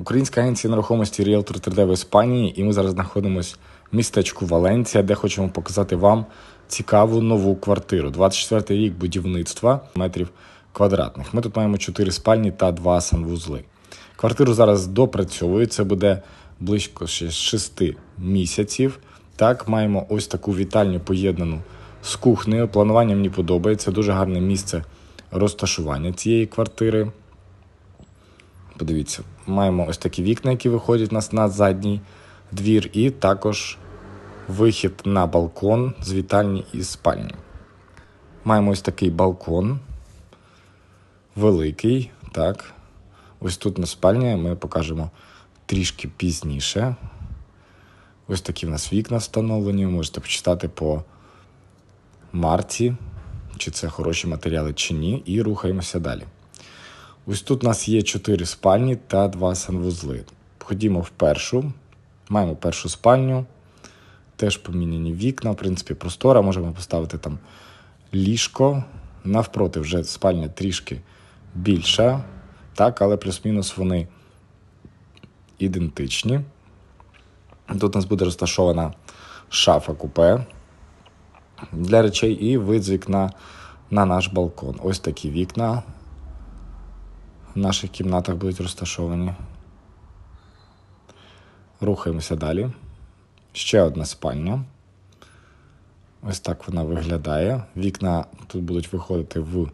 Українська агенція нерухомості Realtor 3D в Іспанії, і ми зараз знаходимося в містечку Валенція, де хочемо показати вам цікаву нову квартиру. 24 рік будівництва метрів квадратних. Ми тут маємо 4 спальні та 2 санвузли. Квартиру зараз допрацьовують, це буде близько ще 6 місяців. Так, маємо ось таку вітальню поєднану з кухнею. Планування мені подобається. Дуже гарне місце розташування цієї квартири. Подивіться, маємо ось такі вікна, які виходять у нас на задній двір, і також вихід на балкон з вітальні і спальні. Маємо ось такий балкон, великий. Так. Ось тут на спальня ми покажемо трішки пізніше. Ось такі в нас вікна встановлені. Можете почитати по марці, чи це хороші матеріали, чи ні, і рухаємося далі. Ось тут у нас є 4 спальні та 2 санвузли. Ходімо в першу. Маємо першу спальню. Теж поміняні вікна, в принципі, простора. Можемо поставити там ліжко. Навпроти вже спальня трішки більша. Так, але плюс-мінус вони ідентичні. Тут у нас буде розташована шафа купе для речей і вид з вікна на наш балкон. Ось такі вікна в наших кімнатах будуть розташовані. Рухаємося далі. Ще одна спальня. Ось так вона виглядає. Вікна тут будуть виходити в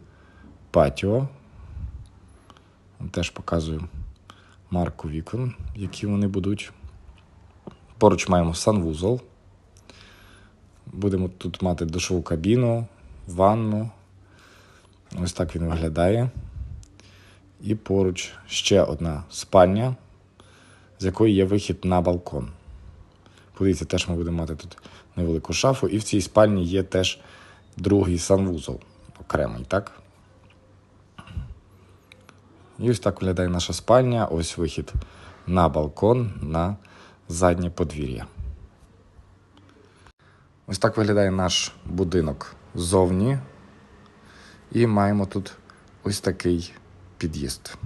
патіо. Теж показую марку вікон, які вони будуть. Поруч маємо санвузол. Будемо тут мати душову кабіну, ванну. Ось так він виглядає. І поруч ще одна спальня, з якої є вихід на балкон. Подивіться, теж ми будемо мати тут невелику шафу, і в цій спальні є теж другий санвузол окремий, так? І ось так виглядає наша спальня. Ось вихід на балкон на заднє подвір'я. Ось так виглядає наш будинок ззовні. І маємо тут ось такий під'їзд.